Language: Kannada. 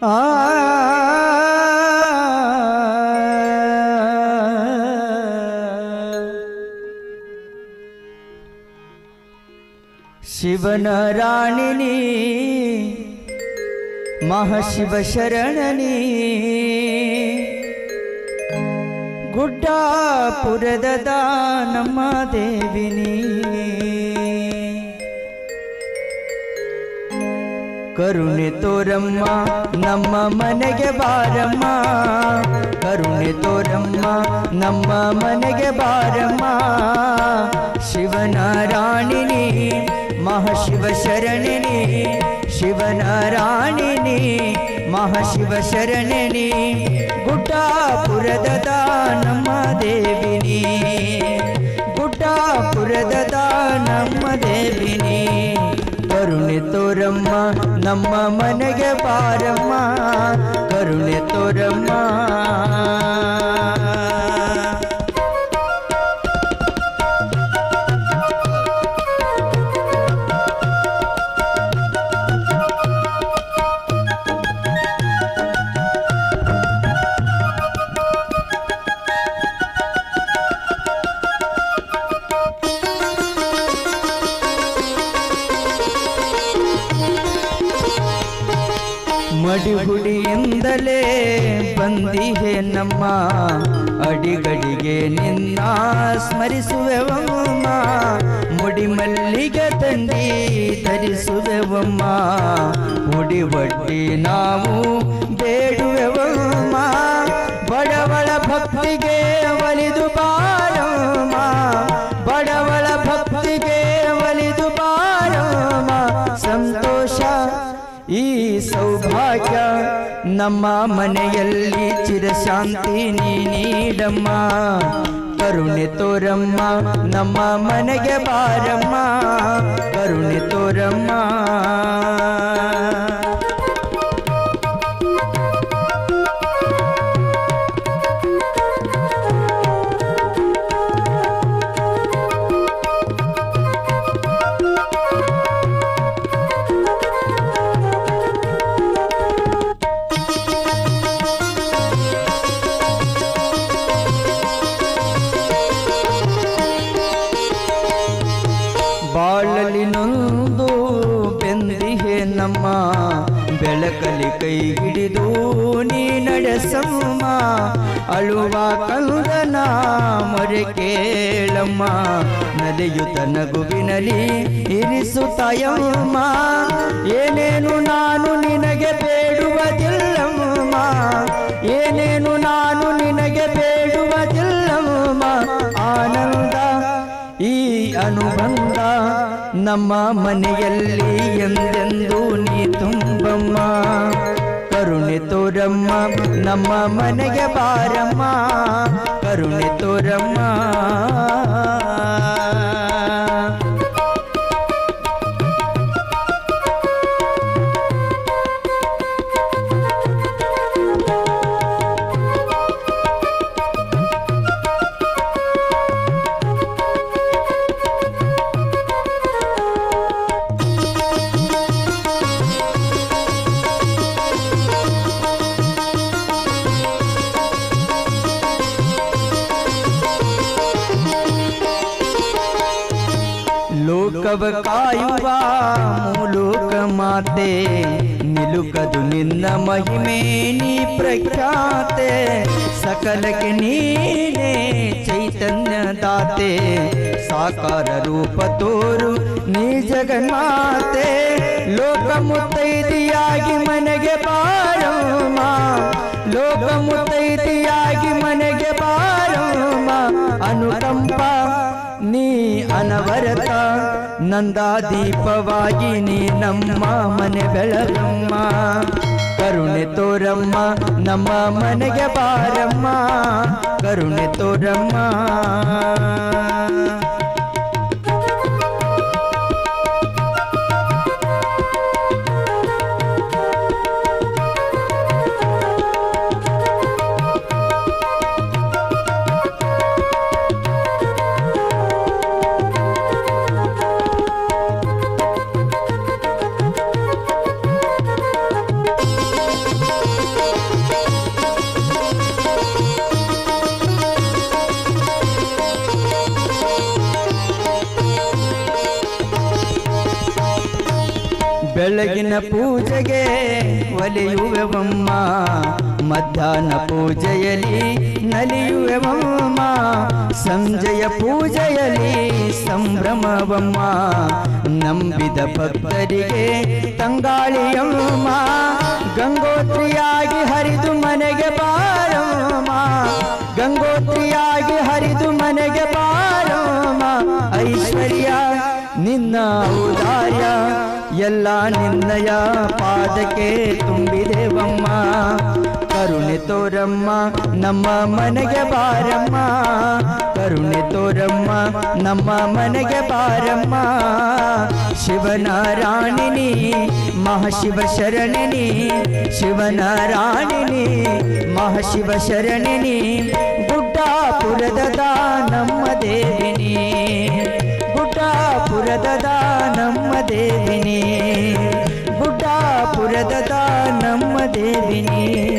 ಆ ಶಿವನ ರಾಣಿನಿ ಮಹಾಶಿವ ಶರಣನಿ ಗುಡ್ಡಾಪುರದ ನಮ್ಮ ದೇವಿನಿ ಕರುಣೆ ತೋರಮ್ಮ, ನಮ್ಮ ಮನೆಗೆ ಬಾರಮ್ಮ. ಕರುಣೆ ತೋರಮ್ಮ, ನಮ್ಮ ಮನೆಗೆ ಬಾರಮ್ಮ. ಶಿವನಾರಾಯಣಿನಿ, ಮಹಾಶಿವ ಶರಣಿನಿ, ಶಿವನಾರಾಯಣಿನಿ, ಮಹಾಶಿವ ಶರಣಿನಿ. ಗುಡ್ಡಾಪುರದ ನಮ್ಮ ದೇವಿನಿ. ಗುಡ್ಡಾಪುರದ ನಮ್ಮ ದೇವಿನಿ. ಕರುಣೆ ತೋರಮ್ಮ ನಮ್ಮ ಮನೆಗೆ ಬಾರಮ್ಮ ಕರುಣೆ ತೋರಮ್ಮ. ಮಡಿಹುಡಿಯಿಂದಲೇ ಬಂದಿಹೆ ನಮ್ಮ ಅಡಿಗಡಿಗೆ ನಿನ್ನ ಸ್ಮರಿಸುವೆವಮ್ಮ. ಮುಡಿ ತಂದಿ ಧರಿಸುವೆವಮ್ಮ ಮುಡಿ ಬಟ್ಟಿ ನಾವು ಈ ಸೌಭಾಗ್ಯ ನಮ್ಮ ಮನೆಯಲ್ಲಿ ಚಿರಶಾಂತಿ ನೀಡಮ್ಮ. ಕರುಣೆ ತೋರಮ್ಮ ನಮ್ಮ ಮನೆಗೆ ಬಾರಮ್ಮ. ಕರುಣೆ ತೋರಮ್ಮ. ಬೆಳಕಲಿ ಕೈ ಹಿಡಿದು ನೀ ನಡೆಸಮ್ಮ ಅಳುವ ಕಂದನ, ಮೊರೆ ಕೇಳಮ್ಮ ನದಿಯುತ ನಗುವಿನಲಿ ಇರಿಸುತ್ತಾಯಮ್ಮ ಏನೇನು ನಾನು ನಿನಗೆ ಬೇಡುವುದಿಲ್ಲಮ್ಮ, ಏನೇನು ನಾನು ನಿನಗೆ ಬೇಡುವುದಿಲ್ಲಮ್ಮ, ಆನಂದ, ಈ ಅನುಬಂಧ ನಮ್ಮ ಮನೆಯಲ್ಲಿ ಎಂದೆಂದು ನೀ ತುಂಬಮ್ಮ ಕರುಣೆ ತೋರಮ್ಮ ನಮ್ಮ ಮನೆಗೆ ಬಾರಮ್ಮ ಕರುಣೆ ತೋರಮ್ಮ. ಲೋಕವ ಕಾಯುವ ಮೂಲೋಕ ಮಾತೆ ನಿಲುಕದು ನಿನ್ನ ಮಹಿಮೆ ನೀ ಪ್ರಖ್ಯಾತೆ ಸಕಲಕ್ಕೆ ನೀನೇ ಚೈತನ್ಯ ದಾತೆ ಸಾಕಾರ ರೂಪ ತೋರು ನೀ ಜಗನ್ಮಾತೆ ಲೋಕ ಮುತ್ತೈದಿಯಾಗಿ ಮನೆಗೆ ಬಾರಮ್ಮ ಲೋಕ ಮುತ್ತೈದಿಯಾಗಿ ಮನೆಗೆ ಬಾರಮ್ಮ ಅನುಕಂಪ ನೀ ಅನವರತ ನಂದಾದೀಪವಾಗಿ ನೀ ನಮ್ಮ ಮನೆ ಬೆಳಗಮ್ಮ ಕರುಣೆ ತೋರಮ್ಮ ನಮ್ಮ ಮನೆಗೆ ಬಾರಮ್ಮ ಕರುಣೆ ತೋರಮ್ಮ ಬೆಳಗಿನ ಪೂಜೆಗೆ ಒಲಿಯುವೆವಮ್ಮ ಮಧ್ಯಾಹ್ನ ಪೂಜೆಯಲ್ಲಿ ನಲಿಯುವೆವಮ್ಮ ಸಂಜೆಯ ಪೂಜೆಯಲ್ಲಿ ಸಂಭ್ರಮವಮ್ಮ ನಂಬಿದ ಭಕ್ತರಿಗೆ ತಂಗಾಳಿಯಮ್ಮ ಗಂಗೋತ್ರಿಯಾಗಿ ಹರಿದು ಮನೆಗೆ ಬಾರಮ್ಮ. ಗಂಗೋತ್ರಿಯಾಗಿ ಹರಿದು ಮನೆಗೆ ಬಾರಮ್ಮ. ಐಶ್ವರ್ಯ, ನಿನ್ನ ಔದಾರ್ಯ ಎಲ್ಲ ನಿನ್ನಯ ಪಾದಕ್ಕೆ ತುಂಬಿದೆವಮ್ಮ. ಕರುಣೆ ತೋರಮ್ಮ, ನಮ್ಮ ಮನೆಗೆ ಬಾರಮ್ಮ. ಕರುಣೆ ತೋರಮ್ಮ, ನಮ್ಮ ಮನೆಗೆ ಬಾರಮ್ಮ. ಶಿವನ ರಾಣಿನಿ ಮಹಾಶಿವ ಶರಣಿನಿ. ಶಿವನ ರಾಣಿನಿ ಮಹಾಶಿವ ಶರಣಿನಿ. ಗುಡ್ಡಾಪುರದ ನಮ್ಮ ದೇವಿನಿ. ಪುರದ ನಮ್ಮ ದೇವಿನಿ. ಗುಡ್ಡಾಪುರದ ನಮ್ಮ ದೇವಿನಿ.